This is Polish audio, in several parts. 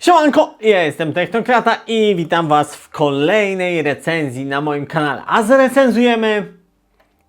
Siemanko, ja jestem Technokrata i witam Was w kolejnej recenzji na moim kanale. A zrecenzujemy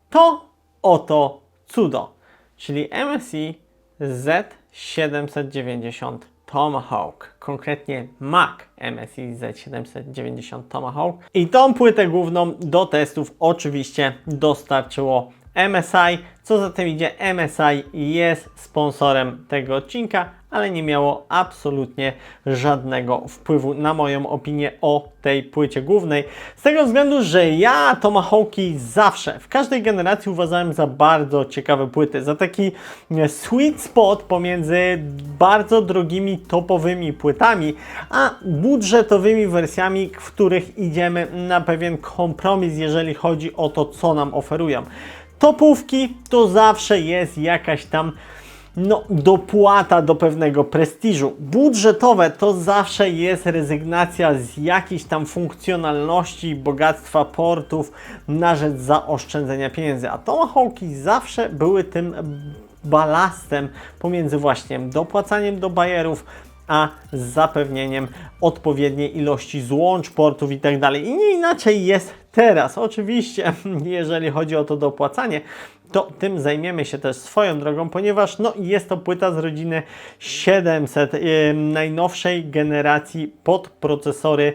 to oto cudo, czyli MSI Z790 Tomahawk, konkretnie Mac MSI Z790 Tomahawk. I tą płytę główną do testów oczywiście dostarczyło MSI. Co za tym idzie, MSI jest sponsorem tego odcinka, ale nie miało absolutnie żadnego wpływu na moją opinię o tej płycie głównej. Z tego względu, że ja Tomahawki zawsze, w każdej generacji uważałem za bardzo ciekawe płyty, za taki e, sweet spot pomiędzy bardzo drogimi, topowymi płytami, a budżetowymi wersjami, w których idziemy na pewien kompromis, jeżeli chodzi o to, co nam oferują. Topówki to zawsze jest jakaś tam no, dopłata do pewnego prestiżu. Budżetowe to zawsze jest rezygnacja z jakiejś tam funkcjonalności bogactwa portów na rzecz zaoszczędzenia pieniędzy. A Tomahawki zawsze były tym balastem pomiędzy właśnie dopłacaniem do bajerów, a zapewnieniem odpowiedniej ilości złącz, portów i tak. I nie inaczej jest teraz. Oczywiście, jeżeli chodzi o to dopłacanie, to tym zajmiemy się też swoją drogą, ponieważ no, jest to płyta z rodziny 700 yy, najnowszej generacji podprocesory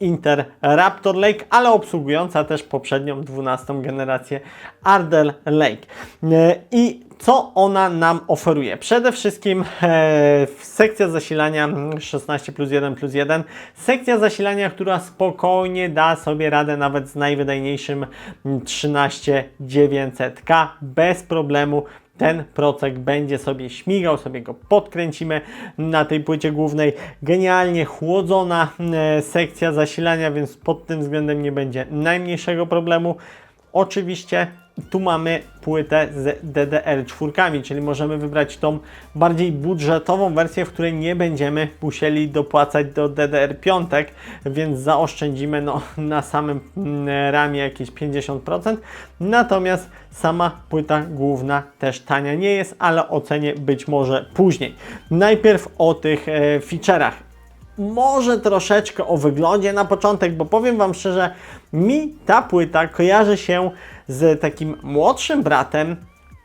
Inter Raptor Lake, ale obsługująca też poprzednią 12 generację Ardell Lake. Yy, I co ona nam oferuje? Przede wszystkim e, sekcja zasilania 16 plus 1 plus 1. Sekcja zasilania, która spokojnie da sobie radę nawet z najwydajniejszym 13900K bez problemu ten procek będzie sobie śmigał, sobie go podkręcimy na tej płycie głównej. Genialnie chłodzona e, sekcja zasilania, więc pod tym względem nie będzie najmniejszego problemu. Oczywiście tu mamy płytę z DDR4, czyli możemy wybrać tą bardziej budżetową wersję, w której nie będziemy musieli dopłacać do DDR5, więc zaoszczędzimy no, na samym mm, ramie jakieś 50%. Natomiast sama płyta główna też tania nie jest, ale ocenię być może później. Najpierw o tych e, feature'ach może troszeczkę o wyglądzie na początek, bo powiem Wam szczerze, mi ta płyta kojarzy się z takim młodszym bratem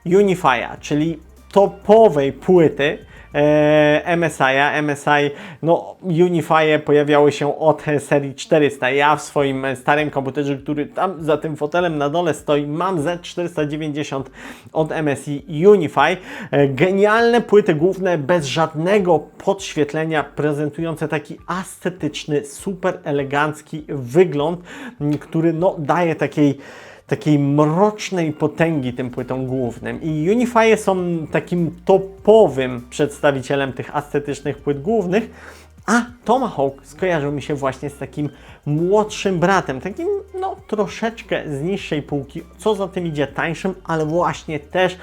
Unify'a, czyli topowej płyty e, MSI'a. MSI, no Unify pojawiały się od serii 400. Ja w swoim starym komputerze, który tam za tym fotelem na dole stoi, mam Z490 od MSI Unify. E, genialne płyty główne, bez żadnego podświetlenia, prezentujące taki estetyczny, super elegancki wygląd, który no daje takiej takiej mrocznej potęgi tym płytom głównym. I Unify są takim topowym przedstawicielem tych estetycznych płyt głównych, a Tomahawk skojarzył mi się właśnie z takim młodszym bratem, takim no troszeczkę z niższej półki, co za tym idzie tańszym, ale właśnie też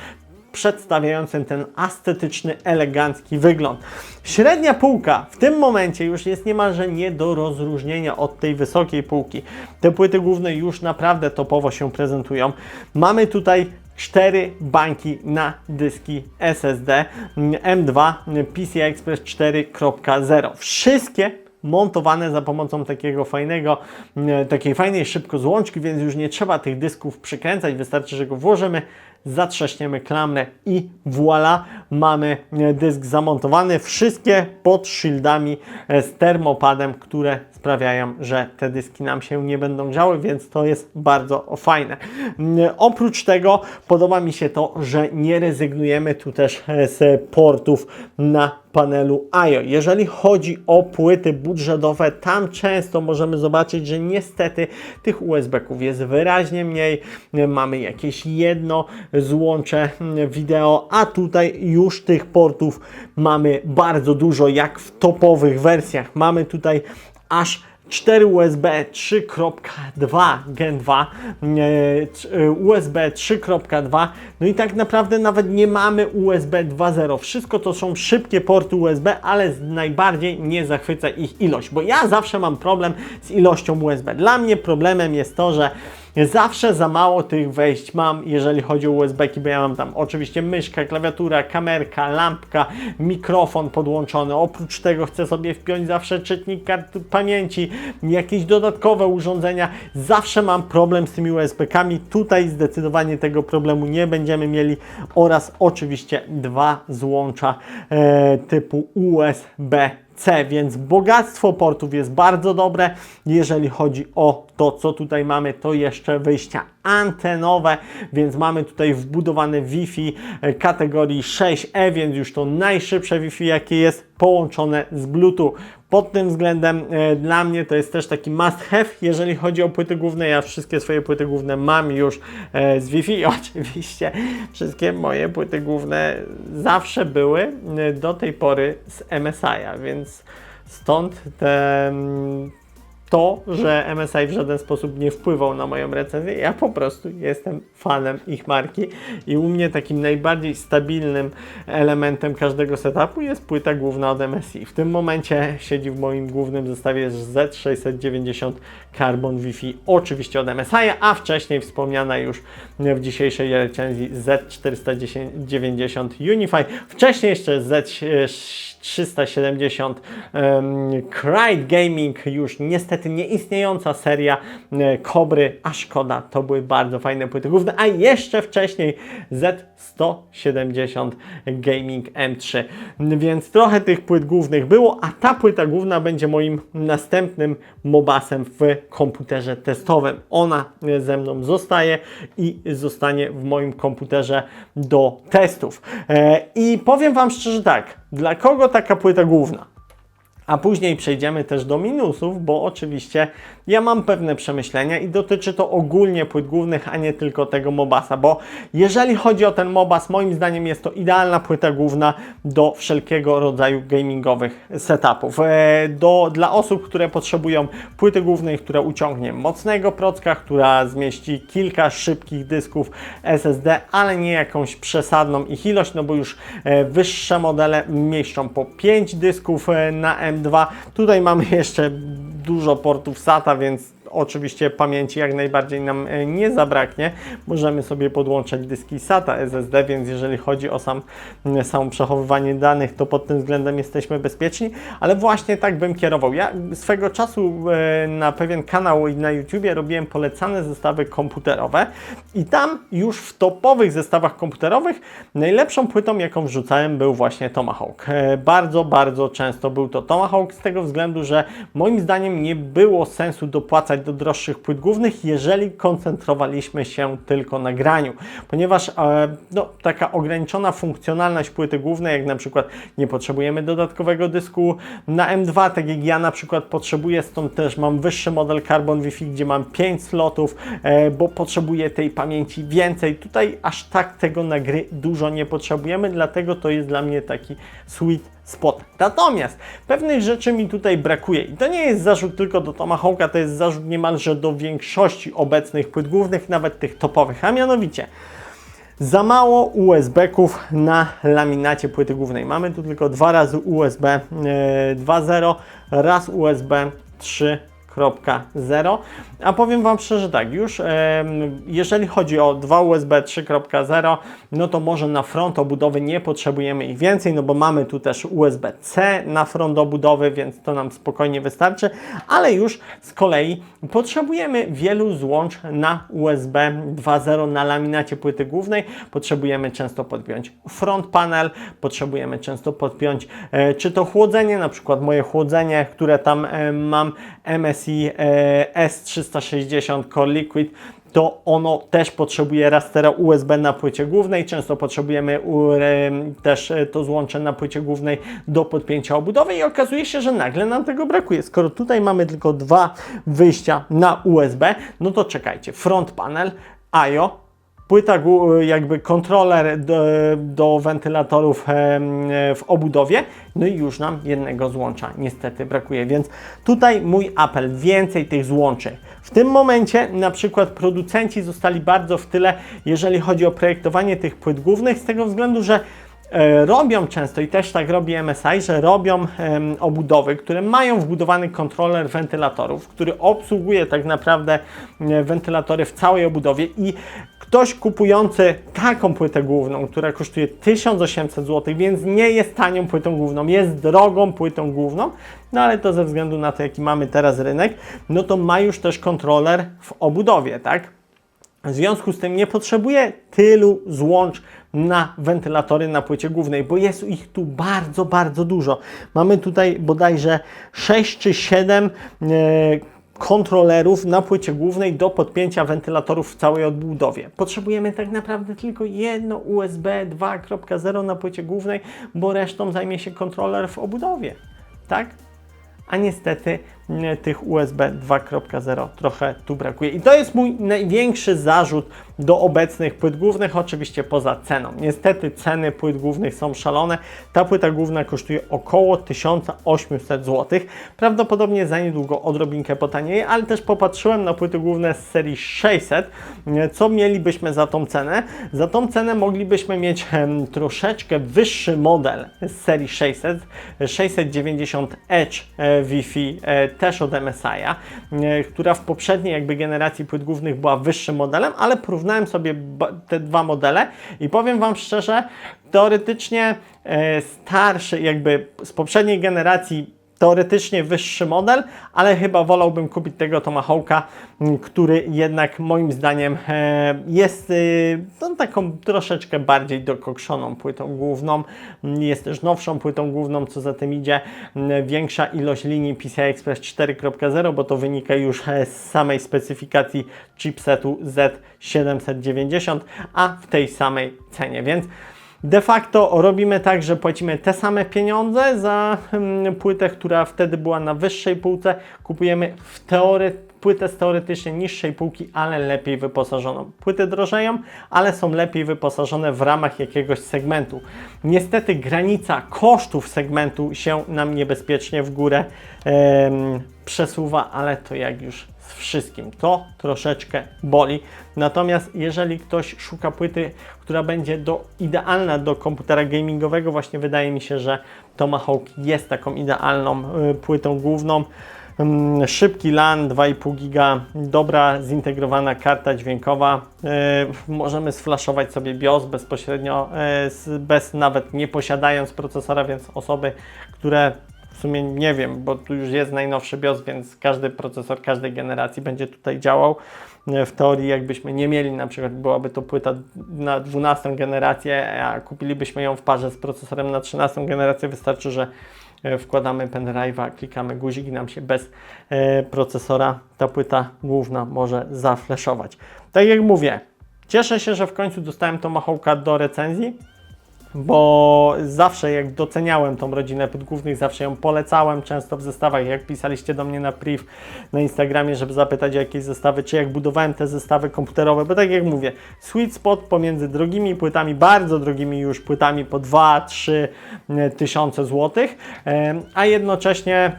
przedstawiającym ten estetyczny, elegancki wygląd. Średnia półka w tym momencie już jest niemalże nie do rozróżnienia od tej wysokiej półki. Te płyty główne już naprawdę topowo się prezentują. Mamy tutaj cztery banki na dyski SSD M2 PCI Express 4.0. Wszystkie montowane za pomocą takiego fajnego, takiej fajnej szybko złączki, więc już nie trzeba tych dysków przykręcać, wystarczy, że go włożymy, zatrzaśniemy klamrę i voila, mamy dysk zamontowany. Wszystkie pod shieldami z termopadem, które sprawiają, że te dyski nam się nie będą działy, więc to jest bardzo fajne. Oprócz tego podoba mi się to, że nie rezygnujemy tu też z portów na panelu IO. Jeżeli chodzi o płyty budżetowe, tam często możemy zobaczyć, że niestety tych USB-ków jest wyraźnie mniej. Mamy jakieś jedno złącze wideo, a tutaj już tych portów mamy bardzo dużo, jak w topowych wersjach. Mamy tutaj aż 4 USB 3.2 Gen 2, USB 3.2, no i tak naprawdę nawet nie mamy USB 2.0. Wszystko to są szybkie porty USB, ale najbardziej nie zachwyca ich ilość, bo ja zawsze mam problem z ilością USB. Dla mnie problemem jest to, że Zawsze za mało tych wejść mam, jeżeli chodzi o USB-ki, bo ja mam tam oczywiście myszka, klawiatura, kamerka, lampka, mikrofon podłączony. Oprócz tego chcę sobie wpiąć zawsze czytnik kart pamięci, jakieś dodatkowe urządzenia. Zawsze mam problem z tymi USB-kami. Tutaj zdecydowanie tego problemu nie będziemy mieli oraz oczywiście dwa złącza e, typu USB C, więc bogactwo portów jest bardzo dobre. Jeżeli chodzi o to, co tutaj mamy, to jeszcze wyjścia antenowe, więc mamy tutaj wbudowane Wi-Fi e, kategorii 6E, więc już to najszybsze Wi-Fi, jakie jest połączone z Bluetooth. Pod tym względem e, dla mnie to jest też taki must have, jeżeli chodzi o płyty główne. Ja wszystkie swoje płyty główne mam już e, z Wi-Fi. Oczywiście wszystkie moje płyty główne zawsze były e, do tej pory z MSI-a, więc stąd te, mm, to, że MSI w żaden sposób nie wpływał na moją recenzję. Ja po prostu jestem fanem ich marki i u mnie takim najbardziej stabilnym elementem każdego setupu jest płyta główna od MSI. W tym momencie siedzi w moim głównym zestawie Z690 Carbon Wi-Fi, oczywiście od MSI, a wcześniej wspomniana już w dzisiejszej recenzji Z490 Unify. Wcześniej jeszcze Z 370 um, Gaming, już niestety nieistniejąca seria e, Kobry, a szkoda, to były bardzo fajne płyty główne, a jeszcze wcześniej Z170 Gaming M3, więc trochę tych płyt głównych było, a ta płyta główna będzie moim następnym mobasem w komputerze testowym. Ona ze mną zostaje i zostanie w moim komputerze do testów. E, I powiem Wam szczerze tak, dla kogo taka płyta główna? A później przejdziemy też do minusów, bo oczywiście ja mam pewne przemyślenia i dotyczy to ogólnie płyt głównych, a nie tylko tego Mobasa, bo jeżeli chodzi o ten Mobas, moim zdaniem jest to idealna płyta główna do wszelkiego rodzaju gamingowych setupów. E, do, dla osób, które potrzebują płyty głównej, która uciągnie mocnego procka, która zmieści kilka szybkich dysków SSD, ale nie jakąś przesadną ich ilość, no bo już e, wyższe modele mieszczą po 5 dysków e, na M2. Tutaj mamy jeszcze dużo portów SATA, więc oczywiście pamięci jak najbardziej nam e, nie zabraknie. Możemy sobie podłączać dyski SATA SSD, więc jeżeli chodzi o sam, samo przechowywanie danych, to pod tym względem jesteśmy bezpieczni, ale właśnie tak bym kierował. Ja swego czasu e, na pewien kanał na YouTubie robiłem polecane zestawy komputerowe i tam już w topowych zestawach komputerowych najlepszą płytą, jaką wrzucałem, był właśnie Tomahawk. E, bardzo, bardzo często był to Tomahawk z tego względu, że moim zdaniem nie było sensu dopłacać do droższych płyt głównych, jeżeli koncentrowaliśmy się tylko na graniu, ponieważ e, no, taka ograniczona funkcjonalność płyty głównej, jak na przykład nie potrzebujemy dodatkowego dysku na M2, tak jak ja na przykład potrzebuję, stąd też mam wyższy model Carbon Wi-Fi, gdzie mam 5 slotów, e, bo potrzebuję tej pamięci więcej. Tutaj aż tak tego na gry dużo nie potrzebujemy, dlatego to jest dla mnie taki sweet spot. Natomiast pewnych rzeczy mi tutaj brakuje i to nie jest zarzut tylko do Tomahawka, to jest zarzut niemalże do większości obecnych płyt głównych, nawet tych topowych, a mianowicie za mało USB-ków na laminacie płyty głównej. Mamy tu tylko dwa razy USB 2.0, raz USB 3 3.0. A powiem Wam szczerze tak, już jeżeli chodzi o dwa USB 3.0, no to może na front obudowy nie potrzebujemy ich więcej, no bo mamy tu też USB-C na front obudowy, więc to nam spokojnie wystarczy, ale już z kolei potrzebujemy wielu złącz na USB 2.0 na laminacie płyty głównej. Potrzebujemy często podpiąć front panel, potrzebujemy często podpiąć e, czy to chłodzenie, na przykład moje chłodzenie, które tam e, mam MSI e, S360 Core Liquid, to ono też potrzebuje rastera USB na płycie głównej. Często potrzebujemy też e, to złącze na płycie głównej do podpięcia obudowy i okazuje się, że nagle nam tego brakuje. Skoro tutaj mamy tylko dwa wyjścia na USB, no to czekajcie, front panel, IO, płyta, jakby kontroler do, do wentylatorów w obudowie, no i już nam jednego złącza. Niestety brakuje, więc tutaj mój apel, więcej tych złączy. W tym momencie na przykład producenci zostali bardzo w tyle, jeżeli chodzi o projektowanie tych płyt głównych, z tego względu, że e, robią często i też tak robi MSI, że robią obudowy, które mają wbudowany kontroler wentylatorów, który obsługuje tak naprawdę e, wentylatory w całej obudowie i ktoś kupujący taką płytę główną, która kosztuje 1800 zł, więc nie jest tanią płytą główną, jest drogą płytą główną, no ale to ze względu na to, jaki mamy teraz rynek, no to ma już też kontroler w obudowie, tak? W związku z tym nie potrzebuję tylu złącz na wentylatory na płycie głównej, bo jest ich tu bardzo, bardzo dużo. Mamy tutaj bodajże 6 czy 7 e, kontrolerów na płycie głównej do podpięcia wentylatorów w całej odbudowie. Potrzebujemy tak naprawdę tylko jedno USB 2.0 na płycie głównej, bo resztą zajmie się kontroler w obudowie. Tak? a niestety tych USB 2.0 trochę tu brakuje. I to jest mój największy zarzut do obecnych płyt głównych, oczywiście poza ceną. Niestety ceny płyt głównych są szalone. Ta płyta główna kosztuje około 1800 zł. Prawdopodobnie za niedługo odrobinkę potanieje, ale też popatrzyłem na płyty główne z serii 600, co mielibyśmy za tą cenę. Za tą cenę moglibyśmy mieć em, troszeczkę wyższy model z serii 600, 690 Edge e, Wi-Fi, e, też od MSI'a, e, która w poprzedniej jakby generacji płyt głównych była wyższym modelem, ale porównałem sobie te dwa modele i powiem Wam szczerze, teoretycznie e, starszy jakby z poprzedniej generacji teoretycznie wyższy model, ale chyba wolałbym kupić tego Tomahawka, który jednak moim zdaniem e, jest y, no, taką troszeczkę bardziej dokokszoną płytą główną. Jest też nowszą płytą główną, co za tym idzie większa ilość linii PCI Express 4.0, bo to wynika już e, z samej specyfikacji chipsetu Z790, a w tej samej cenie, więc De facto robimy tak, że płacimy te same pieniądze za mm, płytę, która wtedy była na wyższej półce. Kupujemy w teory, płytę z teoretycznie niższej półki, ale lepiej wyposażoną. Płyty drożeją, ale są lepiej wyposażone w ramach jakiegoś segmentu. Niestety granica kosztów segmentu się nam niebezpiecznie w górę em, przesuwa, ale to jak już z wszystkim. To troszeczkę boli. Natomiast jeżeli ktoś szuka płyty, która będzie do, idealna do komputera gamingowego, właśnie wydaje mi się, że Tomahawk jest taką idealną y, płytą główną. Ym, Szybki LAN 2,5 giga, dobra zintegrowana karta dźwiękowa. y, Możemy sflaszować sobie BIOS bezpośrednio, y, bez nawet nie posiadając procesora, więc osoby, które w sumie nie wiem, bo tu już jest najnowszy BIOS, więc każdy procesor każdej generacji będzie tutaj działał. E, W teorii, jakbyśmy nie mieli, na przykład byłaby to płyta na 12 generację, a kupilibyśmy ją w parze z procesorem na 13 generację, wystarczy, że e, wkładamy pendrive'a, klikamy guzik i nam się bez e, procesora ta płyta główna może zafleszować. Tak jak mówię, cieszę się, że w końcu dostałem Tomahawka do recenzji bo zawsze jak doceniałem tą rodzinę płyt głównych, zawsze ją polecałem często w zestawach, jak pisaliście do mnie na priv na Instagramie, żeby zapytać o jakieś zestawy, czy jak budowałem te zestawy komputerowe, bo tak jak mówię, sweet spot pomiędzy drogimi płytami, bardzo drogimi już płytami po 2-3 tysiące złotych, em, a jednocześnie e,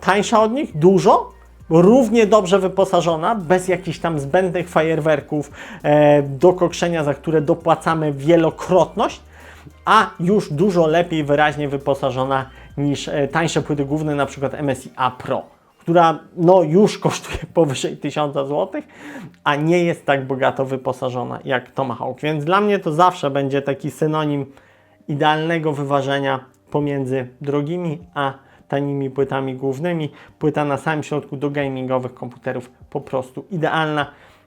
tańsza od nich, dużo, równie dobrze wyposażona, bez jakichś tam zbędnych fajerwerków e, do kokszenia, za które dopłacamy wielokrotność, a już dużo lepiej, wyraźnie wyposażona niż e, tańsze płyty główne, na przykład MSI A Pro, która no już kosztuje powyżej 1000 zł, a nie jest tak bogato wyposażona jak Tomahawk. Więc dla mnie to zawsze będzie taki synonim idealnego wyważenia pomiędzy drogimi a tanimi płytami głównymi. Płyta na samym środku do gamingowych komputerów po prostu idealna.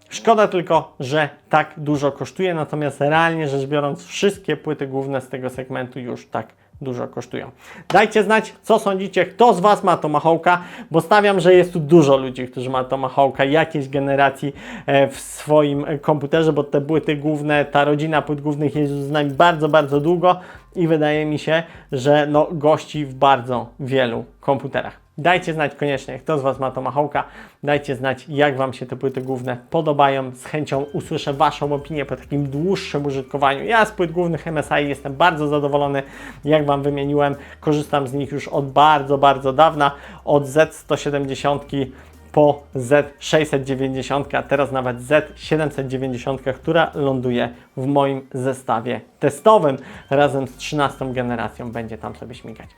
Szkoda tylko, że tak dużo kosztuje, natomiast realnie rzecz biorąc, wszystkie płyty główne z tego segmentu już tak dużo kosztują. Dajcie znać, co sądzicie, kto z Was ma Tomahawka, bo stawiam, że jest tu dużo ludzi, którzy ma Tomahawka jakiejś generacji e, w swoim komputerze, bo te płyty główne, ta rodzina płyt głównych jest z nami bardzo, bardzo długo i wydaje mi się, że no, gości w bardzo wielu komputerach. Dajcie znać koniecznie, kto z Was ma Tomahawka. Dajcie znać, jak Wam się te płyty główne podobają. Z chęcią usłyszę Waszą opinię po takim dłuższym użytkowaniu. Ja z płyt głównych MSI jestem bardzo zadowolony. Jak Wam wymieniłem, korzystam z nich już od bardzo, bardzo dawna. Od Z170 po Z690, a teraz nawet Z790, która ląduje w moim zestawie testowym razem z 13 generacją będzie tam sobie śmigać.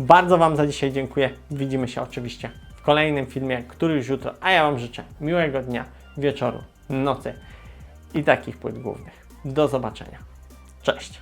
Bardzo Wam za dzisiaj dziękuję. Widzimy się oczywiście w kolejnym filmie, który już jutro, a ja Wam życzę miłego dnia, wieczoru, nocy i takich płyt głównych. Do zobaczenia. Cześć.